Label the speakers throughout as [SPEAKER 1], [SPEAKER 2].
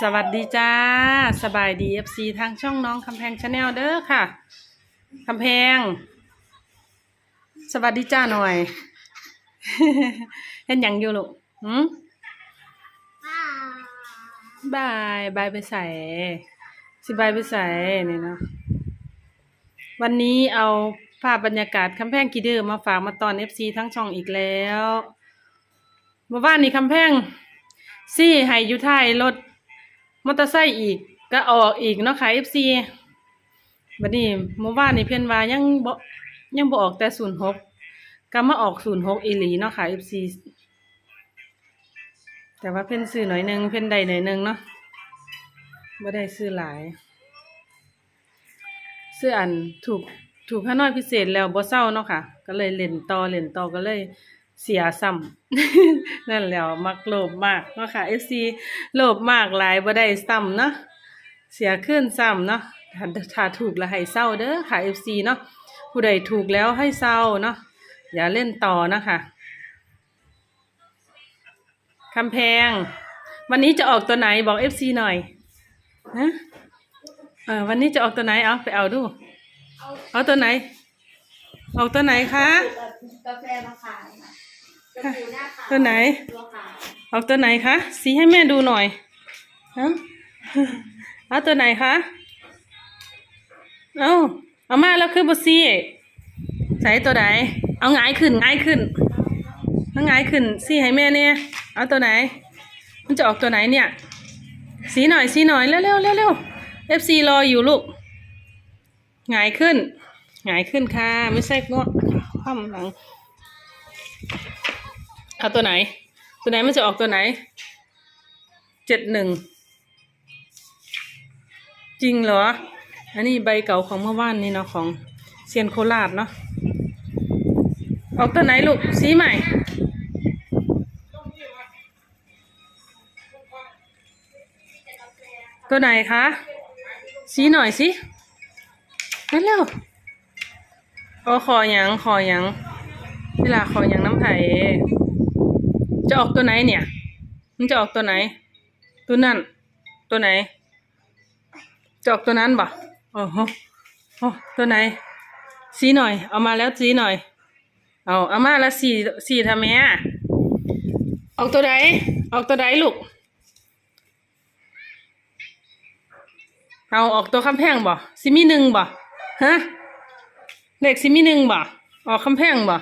[SPEAKER 1] สวัสดีจ้า สบายดีเอฟซีทางช่องน้องคำแพงชาแนลเด้อค่ะคำแพง สวัสดีจ้าหน่อย เห็นหยังอยู่ลูกหืมบายบายไปใส่สิบายไปใส่นี่เนาะวันนี้เอาภาพบรรยากาศคำแพงกีเดอร์มาฝากมาตอนเอฟซีทั้งช่องอีกแล้วเมื่อวานนี้คำแพงซี่ให้อยู่ท้ายรถ มอเตอร์ไซค์อีกก็ออกอีกเนาะค่ะ FC บัดนี้เมื่อวานนี้เพิ่นว่ายังบ่ยังบ่ออกแต่06ก็มาออก06อีหลีเนาะค่ะ FC แต่ว่าเพิ่นซื้อหน่อยหนึงเพิ่นได้หน่อยหนึงเนาะบ่ได้ซื้อหลาย ซื้ออันถูกถูกข้าน้อยพิเศษแล้วบ่เศร้าเนาะค่ะ ก็เลยเล่นต่อเล่นต่อก็เลย เสียซ้ำนั่นแหล้วมักโลภมากเนาะค่ะ FC โลภมากหลายบ่ได้ซ้ำเนาะเสียขึ้นซ้ำเนาะถ้าถ้าถูกแล้วให้เศร้าเด้อค่ะ FC เนาะผู้ใดถูกแล้วให้เศร้าเนาะอย่าเล่นต่อนะคะคำแพง วันนี้จะออกตัวไหนบอก FC หน่อยฮะเออวันนี้จะออกตัวไหนเอาไปเอาดู เอาตัวไหน ออกตัวไหนคะ
[SPEAKER 2] กาแฟมาขาย ค่ะกาแฟหน้าขาว
[SPEAKER 1] ตัวไหน
[SPEAKER 2] ตัวขาว
[SPEAKER 1] ออกตัวไหนคะ สีให้แม่ดูหน่อยฮะเอาตัวไหนคะ เอาเอามาแล้วคือบซีใส่ตัวไหน เอาหงายขึ้นหงายขึ้นเอาหงายขึ้นสีให้แม่เนี่ย เอาตัวไหน มันจะออกตัวไหนเนี่ย สีหน่อยสีหน่อยเร็วเร็วเร็วเร็วเอฟซีรออยู่ลูกหงายขึ้นหงายขึ้นค่ะ ไม่ใช่งอคว่ำหลัง เอาตัวไหน ตัวไหนมันจะออกตัวไหน เจ็ดหนึ่ง จริงเหรอ อันนี้ใบเก่าของเมื่อวานนี้เนาะของเซียนโคราชเนาะ ออกตัวไหนลูกสีใหม่ ตัวไหนคะ สีหน่อยสินั่นเร็วโอ้ขอหยังขอหยังเวลาขอหยังน้ำไผ่ จะออกตัวไหนเนี่ย มันจะออกตัวไหน ตัวนั่น ตัวไหน จะออกตัวนั้นบ่โอ้โหโอ้ตัวไหน สีหน่อย เอามาแล้วสีหน่อย เอาเอามาแล้วสีสีทำไมอะออกตัวไหน ออกตัวไหนลูก เอาออกตัวคำแพงบ่ซิมีหนึ่งบ่ฮะเลขซิมีหนึ่งบ่ออกคำแพงบ่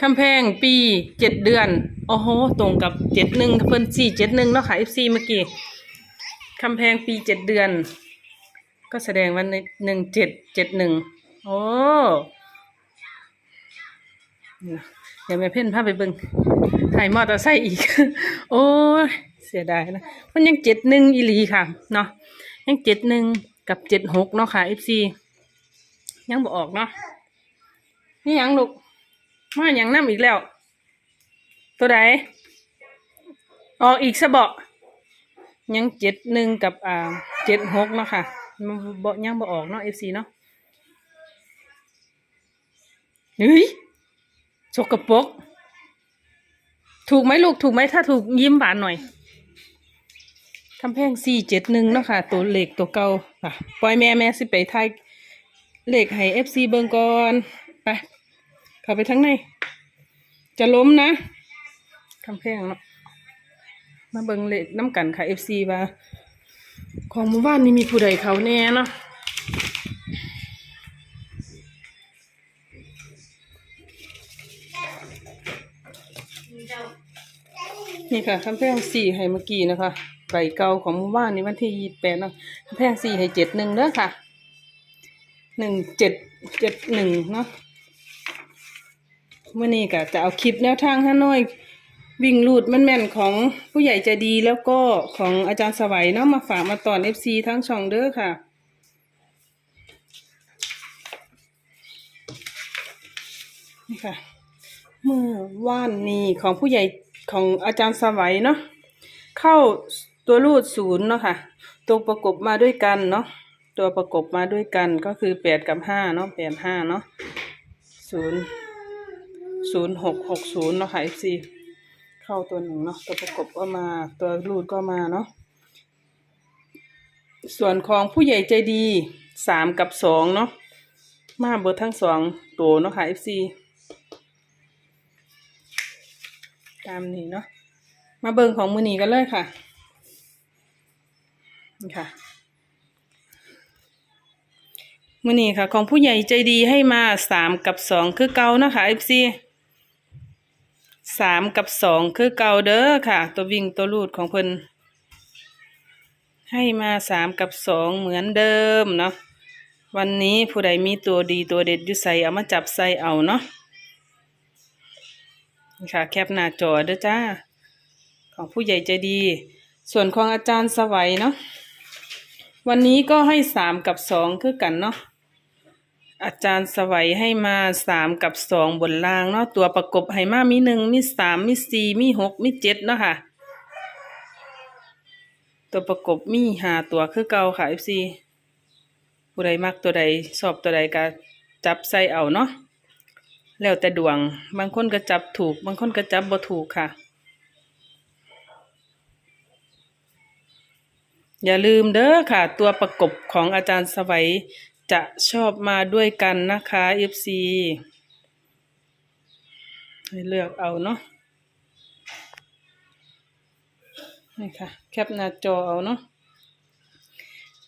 [SPEAKER 1] คำแพงปีเจ็ดเดือน โอ้โห ตรงกับเจ็ดหนึ่งเพิ่นสี่เจ็ดหนึ่งเนาะค่ะ FC เมื่อกี้คำแพงปีเจ็ดเดือน ก็แสดงว่าหนึ่งเจ็ดเจ็ดหนึ่งโอ้เดี๋ยวแม่เพ่นพาไปเบิงถ่ายมอเตอร์ไซค์อีก โอ้เสียดายนะ มันยังเจ็ดหนึ่งอีหลีค่ะ เนาะยังเจ็ดหนึ่งกับเจ็ดหกเนาะค่ะ FC ยังบอกออกเนาะนี่ยังลูก มาอย่างน้ำอีกแล้ว ตัวใดออกอีกสะเบาะยังเจ็ดหนึ่งกับอ่าเจ็ดหกเนาะค่ะมันบ่ยังบ่ออกเนาะเอฟซีเนาะเฮ้ยสกปรกถูกไหมลูกถูกไหมถ้าถูกยิ้มหวานหน่อยคำแพงสี่เจ็ดหนึ่งเนาะค่ะ ตัวเหลขตัวเก่าค่ะปล่อยแม่แม่สิไปไทยเหลขให้เอฟซีเบิงก่อนไป เข้าไปทั้งใน จะล้มนะคำแพงเนาะมาเบิงเลขน้ำกันค่ะ FC ว่าของหมู่บ้านนี้มีผู้ใดเขาแน่เนาะนี่ค่ะคำแพงสี่ให้เมื่อกี้นะคะใบเก่าของหมู่บ้านนี้วันที่ยี่แปดเนาะคำแพงสี่ให้เจ็ดหนึ่งเด้อค่ะหนึ่งเจ็ดเจ็ดหนึ่งเนาะ เมื่อนี้ก็จะเอาคลิปแนวทางฮานอย วิ่งลูดแม่นๆของผู้ใหญ่ใจดีแล้วก็ของอาจารย์สวัยเนาะมาฝากมาตอนเอฟซีทั้งช่องเด้อค่ะ นี่ค่ะ เมื่อว่านนี้ของผู้ใหญ่ของอาจารย์สวัยเนาะเข้าตัวรูดศูนย์เนาะค่ะ ตัวประกบมาด้วยกันเนาะตัวประกบมาด้วยกันก็คือแปดกับห้าเนาะแปดห้าเนาะศูนย์ ศูนย์หกหกศูนย์เนาะค่ะ FC เข้าตัวหนึ่งเนาะตัวประกบก็มาตัวรูดก็มาเนาะส่วนของผู้ใหญ่ใจดีสามกับสองเนาะมาเบิดทั้งสองตัวเนาะค่ะ FC ตามนี้เนาะมาเบิ่งของมือนีกันเลยค่ะนี่ค่ะมือนีค่ะ ของผู้ใหญ่ใจดีให้มาสามกับสองคือเก่านะคะ FC สามกับสองคือเก่าเด้อค่ะ ตัววิ่งตัวลูดของเพิ่นให้มาสามกับสองเหมือนเดิมเนาะวันนี้ผู้ใดมีตัวดีตัวเด็ดอยู่ใส่เอามาจับใส่เอาเนาะนะค่ะแคปหน้าจอเด้อจ้า ของผู้ใหญ่ใจดี ส่วนของอาจารย์สวัยเนาะวันนี้ก็ให้สามกับสองคือกันเนาะ อาจารย์สวัยให้มาสามกับสองบนล่างเนาะตัวประกบให้มามีหนึ่งมีสามมีสี่มีหกมีเจ็ดเนาะค่ะ ตัวประกบมีหาตัวคือเก่าค่ะ FC ผู้ใดมักตัวใดชอบตัวใดก็จับใส่เอาเนาะแล้วแต่ดวง บางคนก็จับถูก บางคนก็จับบ่ถูกค่ะ อย่าลืมเด้อค่ะ ตัวประกบของอาจารย์สวัย จะชอบมาด้วยกันนะคะ FC ให้เลือกเอาเนาะนี่ค่ะ แคปหน้าจอเอาเนาะ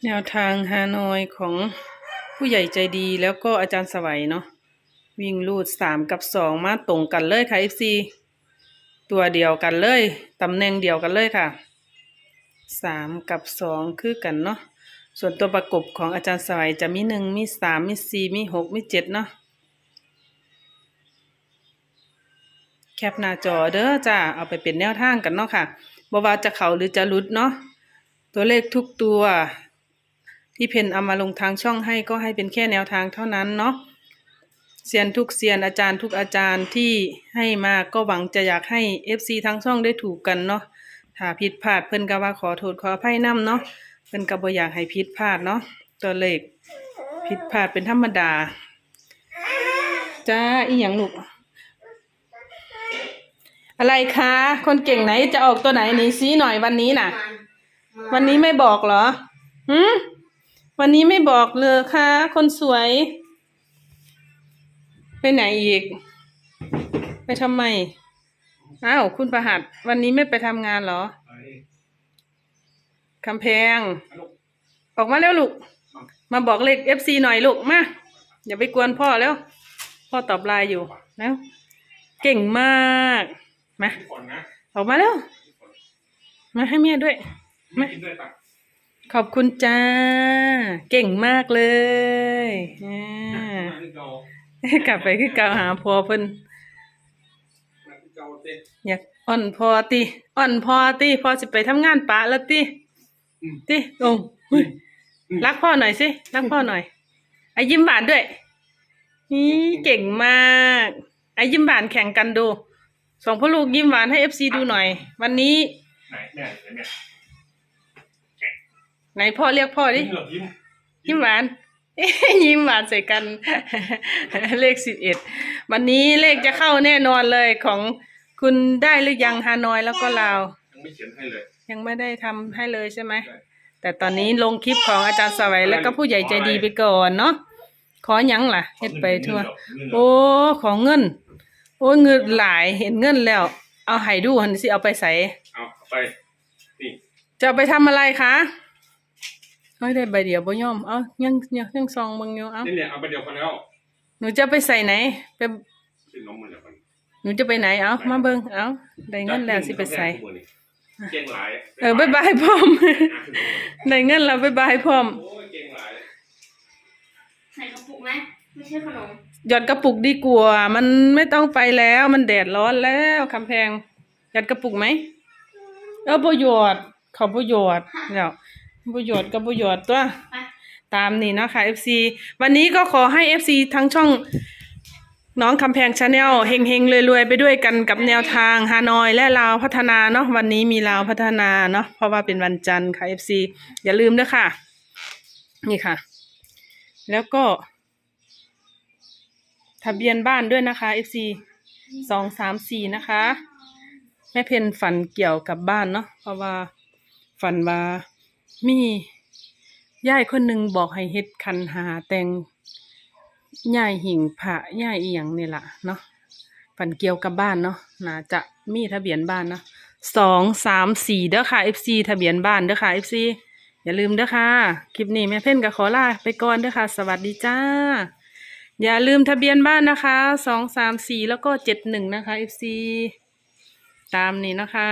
[SPEAKER 1] แนวทางฮานอยของผู้ใหญ่ใจดีแล้วก็อาจารย์สวัยเนาะวิ่งลูดสามกับสองมาตรงกันเลยค่ะ FC ตัวเดียวกันเลย ตำแหน่งเดียวกันเลยค่ะสามกับสองคือกันเนาะ ส่วนตัวประกบของอาจารย์สวัยจะมีหนึ่งมีสามมีสี่มีหกมีเจ็ดเนาะแคปหน้าจอเด้อจ้าเอาไปเป็นแนวทางกันเนาะค่ะบว่าจะเขาหรือจะลุดเนาะตัวเลขทุกตัว ที่เพนเอามาลงทางช่องให้ก็ให้เป็นแค่แนวทางเท่านั้นเนาะเซียนทุกเซียนอาจารย์ทุกอาจารย์ที่ให้มาก็หวังจะอยากให้ FC ทั้งช่องได้ถูกกันเนาะถ้าผิดพลาดเพิ่นก็ว่าขอโทษขออภัยนํเนาะ เพิ่นก็บ่อยากให้ผิดพลาดเนาะตัวเลขผิดพลาดเป็นธรรมดาจ้าอีหยังลูกอะไรคะ คนเก่งไหนจะออกตัวไหนหนี่ซีหน่อยวันนี้น่ะ วันนี้ไม่บอกเหรอหืมวันนี้ไม่บอกเลยค่ะ คนสวย ไปไหนอีก ไปทำไมอ้าวคุณประหัดวันนี้ไม่ไปทำงานเหรอ คำแพง ออกมาแล้วลูก มาบอกเลขเอฟซีหน่อยลูกมาอย่าไปกวนพ่อแล้ว พ่อตอบไลน์อยู่แล้วเก่งมากมา
[SPEAKER 3] ก่อนนะ
[SPEAKER 1] ออกมาแล้ว มาให้แม่ด้วย
[SPEAKER 3] ไม่กินด้วยปะ
[SPEAKER 1] ขอบคุณจ้า เก่งมากเลยอ่า
[SPEAKER 3] มาที่เกาก
[SPEAKER 1] ลับไปคือเกาหาพอเพิ่น
[SPEAKER 3] มาที่เกาเต้
[SPEAKER 1] อยากอ่อนพอติอ่อนพอติพอสิไปทำงานปะแล้วติ ติโอ้เฮ้ยรักพ่อหน่อยสิ รักพ่อหน่อยไอ้ยิ้มหวานด้วยนี่เก่งมากไอ้ยิ้มหวานแข่งกันดูสองพ่อลูกยิ้มหวานให้เอฟซีดูหน่อย วันนี้
[SPEAKER 3] ไหนแม่ไหนแม่
[SPEAKER 1] ไหนพ่อเรียกพ่อดิ
[SPEAKER 3] ยิ้มเหรอยิ้ม
[SPEAKER 1] ยิ้มหวาน ยิ้มหวานใส่กัน เลขสิบเอ็ดวันนี้เลขจะเข้าแน่นอนเลยของคุณได้หรือยังฮานอยแล้วก็ลาว
[SPEAKER 3] ยังไม่เขียนให้เลย
[SPEAKER 1] ยังไม่ได้ทำให้เลยใช่ไหม
[SPEAKER 3] ใช่
[SPEAKER 1] แต่ตอนนี้ลงคลิปของอาจารย์สวัยแล้วก็ผู้ใหญ่ใจดีไปก่อนเนาะ ขอหยังล่ะเฮ็ดไปทั่ว โอ้ ขอเงิน โอ้เงินหลาย เห็นเงินแล้ว เอาให้ดูหันสิ เอาไปใส่
[SPEAKER 3] เอาเอาไป นี่
[SPEAKER 1] จะเอาไปทำอะไรคะเฮ้ยได้ใบเดียวบ่ยอม เอายังยังยังซองเบิ่งอยู่เอา
[SPEAKER 3] นี่เนี่ยเอาไปเดียวกันแล้ว
[SPEAKER 1] หนูจะไปใส่ไหน ไป
[SPEAKER 3] สิน้องมันเดียวกัน
[SPEAKER 1] หนูจะไปไหน เอามาเบิ่งเอาได้เงินแล้วสิไปใส่
[SPEAKER 3] เก่งหลาย
[SPEAKER 1] เออบ๊ายบายพร้อมได้เงินแล้วบ๊ายบายพร้อม
[SPEAKER 3] โอ้ยเก่งหลาย
[SPEAKER 2] ใส่กระปุกไหมไม่ใช่ขนม
[SPEAKER 1] หยอดกระปุกดีกว่ามันไม่ต้องไปแล้วมันแดดร้อนแล้วคำแพงหยอดกระปุกไหมเออประโยชน์เขาประโยชน์แล้วประโยชน์กับประโยชน์ตัว
[SPEAKER 2] ไป
[SPEAKER 1] ตามนี้เนาะค่ะ FC วันนี้ก็ขอให้ FC ทั้งช่อง น้องคำแพงชาแนลเฮงเฮงๆรวยๆ ไปด้วยกันกับแนวทางฮานอยและลาวพัฒนาเนาะวันนี้มีลาวพัฒนาเนาะเพราะว่าเป็นวันจันทร์ค่ะ FC อย่าลืมด้วยค่ะ นี่ค่ะ แล้วก็ ทะเบียนบ้านด้วยนะคะ FC สองสามสี่นะคะ แม่เพนฝันเกี่ยวกับบ้านเนาะเพราะว่าฝันว่ามียายคนหนึ่งบอกให้เฮ็ดคันหาแต่ง ย่ายหิ่งพระย่ายเอียงนี่แหละเนาะฝันเกี่ยวกับบ้านเนาะน่าจะมีทะเบียนบ้านเนาะสองสามสี่เด้อค่ะ FC ทะเบียนบ้านเด้อค่ะ FC อย่าลืมเด้อค่ะ คลิปนี้แม่เพ่นก็ขอลาไปก่อนเด้อค่ะ สวัสดีจ้า อย่าลืมทะเบียนบ้านนะคะสองสามสี่แล้วก็เจ็ดหนึ่งนะคะ FC ตามนี้นะคะ